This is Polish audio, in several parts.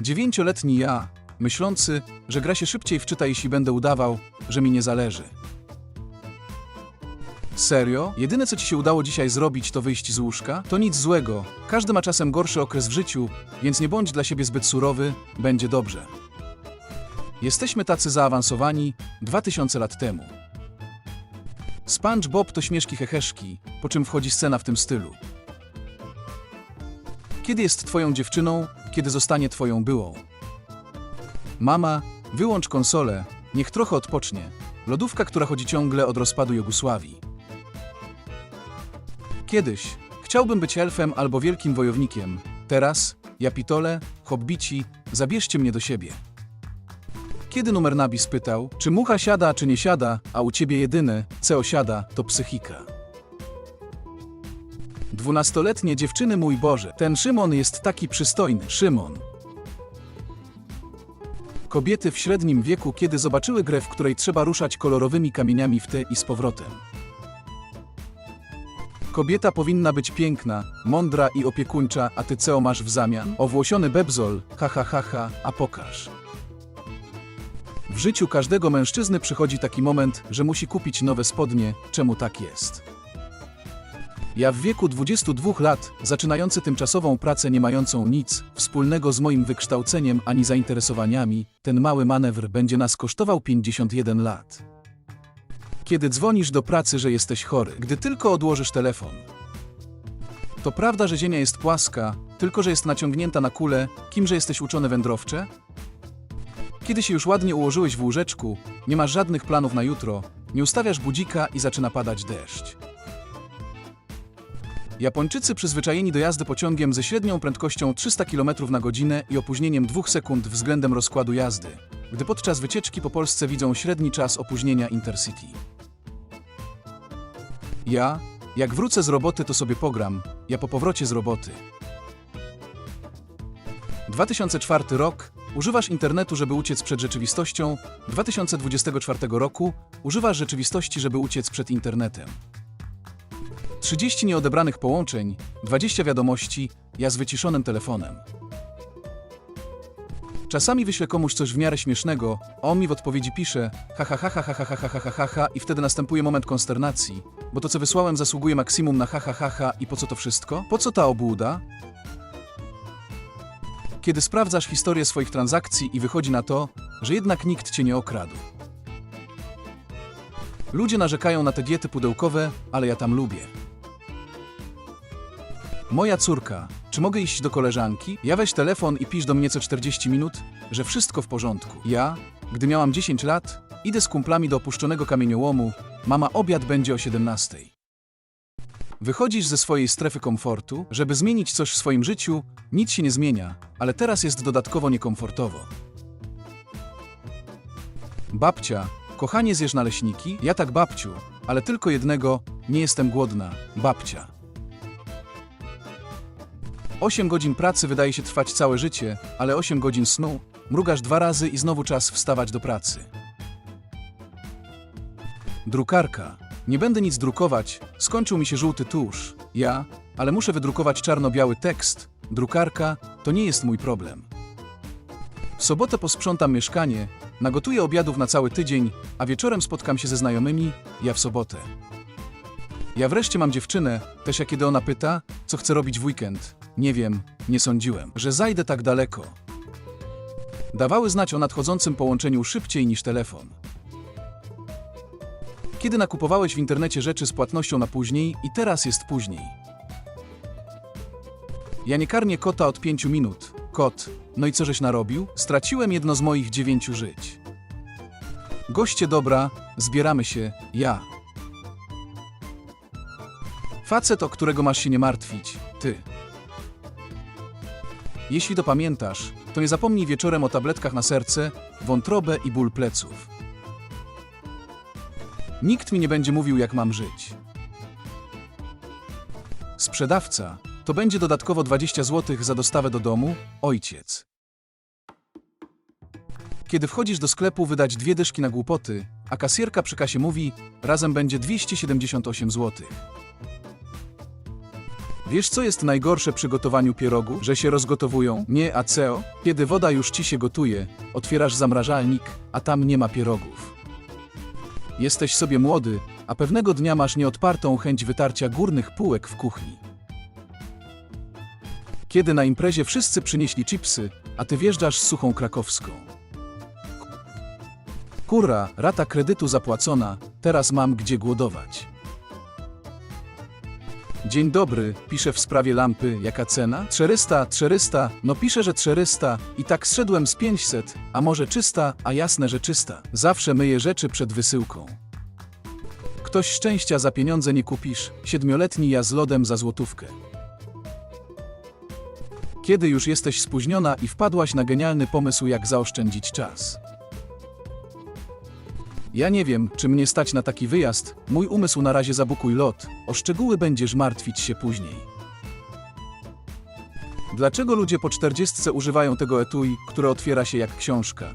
Dziewięcioletni ja, myślący, że gra się szybciej wczyta, jeśli będę udawał, że mi nie zależy. Serio? Jedyne co ci się udało dzisiaj zrobić, to wyjść z łóżka? To nic złego. Każdy ma czasem gorszy okres w życiu, więc nie bądź dla siebie zbyt surowy, będzie dobrze. Jesteśmy tacy zaawansowani 2000 lat temu. SpongeBob to śmieszki heheszki, po czym wchodzi scena w tym stylu. Kiedy jest twoją dziewczyną, kiedy zostanie twoją byłą? Mama, wyłącz konsolę, niech trochę odpocznie. Lodówka, która chodzi ciągle od rozpadu Jugosławii. Kiedyś chciałbym być elfem albo wielkim wojownikiem. Teraz, ja pitole, hobbici, zabierzcie mnie do siebie. Kiedy numer nabi spytał, czy mucha siada, czy nie siada, a u ciebie jedyne, co osiada, to psychika. Dwunastoletnie dziewczyny, mój Boże, ten Szymon jest taki przystojny, Szymon. Kobiety w średnim wieku, kiedy zobaczyły grę, w której trzeba ruszać kolorowymi kamieniami w te i z powrotem. Kobieta powinna być piękna, mądra i opiekuńcza, a ty co masz w zamian? Owłosiony bebzol, ha ha ha ha, a pokaż. W życiu każdego mężczyzny przychodzi taki moment, że musi kupić nowe spodnie, czemu tak jest? Ja w wieku 22 lat, zaczynający tymczasową pracę nie mającą nic wspólnego z moim wykształceniem ani zainteresowaniami, ten mały manewr będzie nas kosztował 51 lat. Kiedy dzwonisz do pracy, że jesteś chory, gdy tylko odłożysz telefon. To prawda, że Ziemia jest płaska, tylko że jest naciągnięta na kulę, kimże jesteś uczony wędrowcze? Kiedy się już ładnie ułożyłeś w łóżeczku, nie masz żadnych planów na jutro, nie ustawiasz budzika i zaczyna padać deszcz. Japończycy przyzwyczajeni do jazdy pociągiem ze średnią prędkością 300 km na godzinę i opóźnieniem 2 sekund względem rozkładu jazdy, gdy podczas wycieczki po Polsce widzą średni czas opóźnienia Intercity. Ja, jak wrócę z roboty, to sobie pogram, ja po powrocie z roboty. 2004 rok. Używasz internetu, żeby uciec przed rzeczywistością. 2024 roku. Używasz rzeczywistości, żeby uciec przed internetem. 30 nieodebranych połączeń, 20 wiadomości, ja z wyciszonym telefonem. Czasami wyślę komuś coś w miarę śmiesznego, a on mi w odpowiedzi pisze ha ha ha ha ha ha ha ha ha ha i wtedy następuje moment konsternacji, bo to co wysłałem zasługuje maksimum na ha ha ha ha i po co to wszystko? Po co ta obłuda? Kiedy sprawdzasz historię swoich transakcji i wychodzi na to, że jednak nikt cię nie okradł. Ludzie narzekają na te diety pudełkowe, ale ja tam lubię. Moja córka, czy mogę iść do koleżanki? Ja weź telefon i pisz do mnie co 40 minut, że wszystko w porządku. Ja, gdy miałam 10 lat, idę z kumplami do opuszczonego kamieniołomu, mama obiad będzie o 17. Wychodzisz ze swojej strefy komfortu, żeby zmienić coś w swoim życiu, nic się nie zmienia, ale teraz jest dodatkowo niekomfortowo. Babcia, kochanie zjesz naleśniki? Ja tak babciu, ale tylko jednego, nie jestem głodna, babcia. 8 godzin pracy wydaje się trwać całe życie, ale 8 godzin snu, mrugasz dwa razy i znowu czas wstawać do pracy. Drukarka. Nie będę nic drukować, skończył mi się żółty tusz. Ja, ale muszę wydrukować czarno-biały tekst. Drukarka to nie jest mój problem. W sobotę posprzątam mieszkanie, nagotuję obiadów na cały tydzień, a wieczorem spotkam się ze znajomymi, ja w sobotę. Ja wreszcie mam dziewczynę, też jak kiedy ona pyta, co chcę robić w weekend. Nie wiem, nie sądziłem, że zajdę tak daleko. Dawały znać o nadchodzącym połączeniu szybciej niż telefon. Kiedy nakupowałeś w internecie rzeczy z płatnością na później i teraz jest później. Ja nie karmię kota od pięciu minut. Kot, no i co żeś narobił? Straciłem jedno z moich dziewięciu żyć. Goście dobra, zbieramy się, ja. Facet, o którego masz się nie martwić, ty. Jeśli to pamiętasz, to nie zapomnij wieczorem o tabletkach na serce, wątrobę i ból pleców. Nikt mi nie będzie mówił, jak mam żyć. Sprzedawca to będzie dodatkowo 20 zł za dostawę do domu, ojciec. Kiedy wchodzisz do sklepu, wydać dwie dyszki na głupoty, a kasjerka przy kasie mówi, razem będzie 278 zł. Wiesz, co jest najgorsze przy gotowaniu pierogu? Że się rozgotowują? Nie, a co? Kiedy woda już ci się gotuje, otwierasz zamrażalnik, a tam nie ma pierogów. Jesteś sobie młody, a pewnego dnia masz nieodpartą chęć wytarcia górnych półek w kuchni. Kiedy na imprezie wszyscy przynieśli chipsy, a ty wjeżdżasz z suchą krakowską. Kurra, rata kredytu zapłacona, teraz mam gdzie głodować. Dzień dobry, piszę w sprawie lampy, jaka cena? 400, 400, no piszę, że 400 i tak zszedłem z 500, a może czysta, a jasne, że czysta. Zawsze myję rzeczy przed wysyłką. Ktoś szczęścia za pieniądze nie kupisz, siedmioletni ja z lodem za złotówkę. Kiedy już jesteś spóźniona i wpadłaś na genialny pomysł, jak zaoszczędzić czas. Ja nie wiem, czy mnie stać na taki wyjazd, mój umysł na razie zabukuj lot, o szczegóły będziesz martwić się później. Dlaczego ludzie po czterdziestce używają tego etui, które otwiera się jak książka?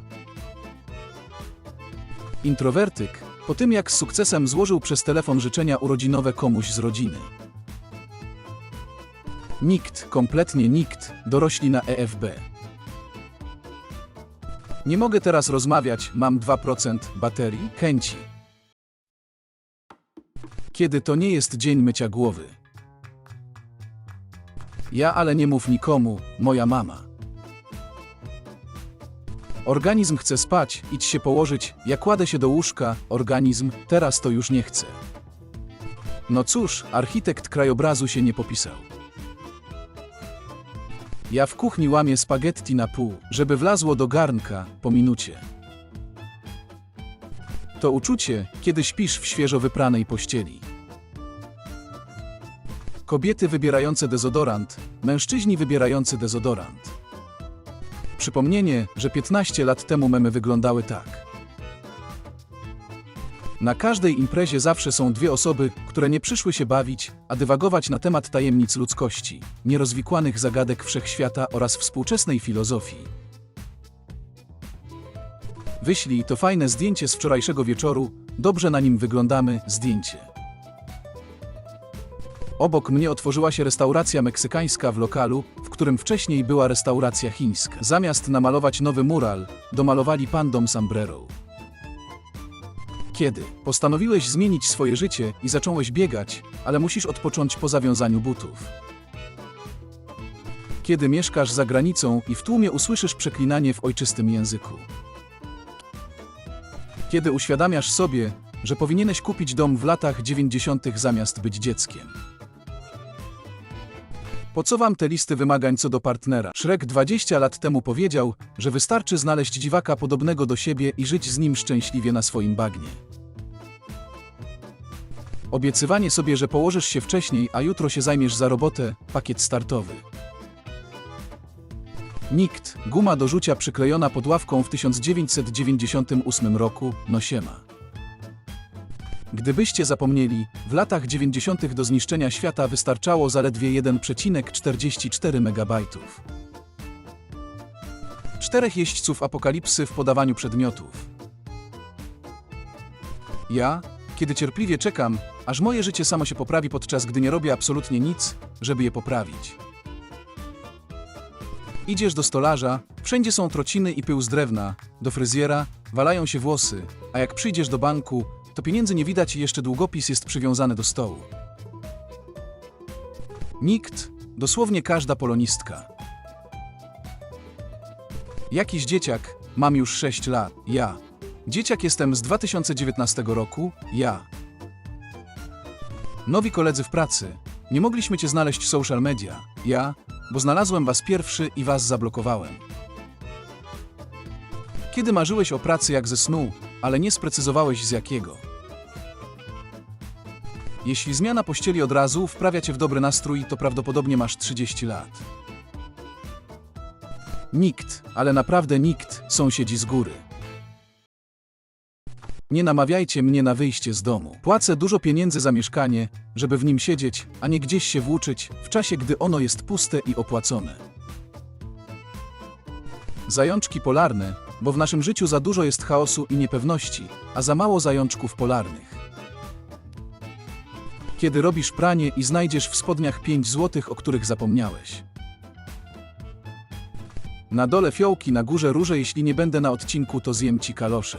Introwertyk, po tym jak z sukcesem złożył przez telefon życzenia urodzinowe komuś z rodziny. Nikt, kompletnie nikt, dorośli na EFB. Nie mogę teraz rozmawiać, mam 2% baterii, chęci. Kiedy to nie jest dzień mycia głowy. Ja ale nie mów nikomu, moja mama. Organizm chce spać, idź się położyć, ja kładę się do łóżka, organizm, teraz to już nie chce. No cóż, architekt krajobrazu się nie popisał. Ja w kuchni łamię spaghetti na pół, żeby wlazło do garnka po minucie. To uczucie, kiedy śpisz w świeżo wypranej pościeli. Kobiety wybierające dezodorant, mężczyźni wybierający dezodorant. Przypomnienie, że 15 lat temu memy wyglądały tak. Na każdej imprezie zawsze są dwie osoby, które nie przyszły się bawić, a dywagować na temat tajemnic ludzkości, nierozwikłanych zagadek wszechświata oraz współczesnej filozofii. Wyślij to fajne zdjęcie z wczorajszego wieczoru, dobrze na nim wyglądamy, zdjęcie. Obok mnie otworzyła się restauracja meksykańska w lokalu, w którym wcześniej była restauracja chińska. Zamiast namalować nowy mural, domalowali pan dom sombrero. Kiedy postanowiłeś zmienić swoje życie i zacząłeś biegać, ale musisz odpocząć po zawiązaniu butów. Kiedy mieszkasz za granicą i w tłumie usłyszysz przeklinanie w ojczystym języku. Kiedy uświadamiasz sobie, że powinieneś kupić dom w latach 90. zamiast być dzieckiem. Po co wam te listy wymagań co do partnera? Shrek 20 lat temu powiedział, że wystarczy znaleźć dziwaka podobnego do siebie i żyć z nim szczęśliwie na swoim bagnie. Obiecywanie sobie, że położysz się wcześniej, a jutro się zajmiesz za robotę, pakiet startowy. Nikt, guma do rzucia przyklejona pod ławką w 1998 roku, no siema. Gdybyście zapomnieli, w latach 90. do zniszczenia świata wystarczało zaledwie 1,44 MB. Czterech jeźdźców apokalipsy w podawaniu przedmiotów. Ja, kiedy cierpliwie czekam, aż moje życie samo się poprawi, podczas gdy nie robię absolutnie nic, żeby je poprawić. Idziesz do stolarza, wszędzie są trociny i pył z drewna, do fryzjera, walają się włosy, a jak przyjdziesz do banku, to pieniędzy nie widać i jeszcze długopis jest przywiązany do stołu. Nikt, dosłownie każda polonistka. Jakiś dzieciak, mam już 6 lat, ja. Dzieciak jestem z 2019 roku, ja. Nowi koledzy w pracy, nie mogliśmy cię znaleźć w social media, ja, bo znalazłem was pierwszy i was zablokowałem. Kiedy marzyłeś o pracy jak ze snu, ale nie sprecyzowałeś z jakiego. Jeśli zmiana pościeli od razu wprawia cię w dobry nastrój, to prawdopodobnie masz 30 lat. Nikt, ale naprawdę nikt, sąsiedzi z góry. Nie namawiajcie mnie na wyjście z domu. Płacę dużo pieniędzy za mieszkanie, żeby w nim siedzieć, a nie gdzieś się włóczyć, w czasie gdy ono jest puste i opłacone. Zajączki polarne, bo w naszym życiu za dużo jest chaosu i niepewności, a za mało zajączków polarnych. Kiedy robisz pranie i znajdziesz w spodniach 5 złotych, o których zapomniałeś. Na dole fiołki, na górze róże, jeśli nie będę na odcinku, to zjem ci kalosze.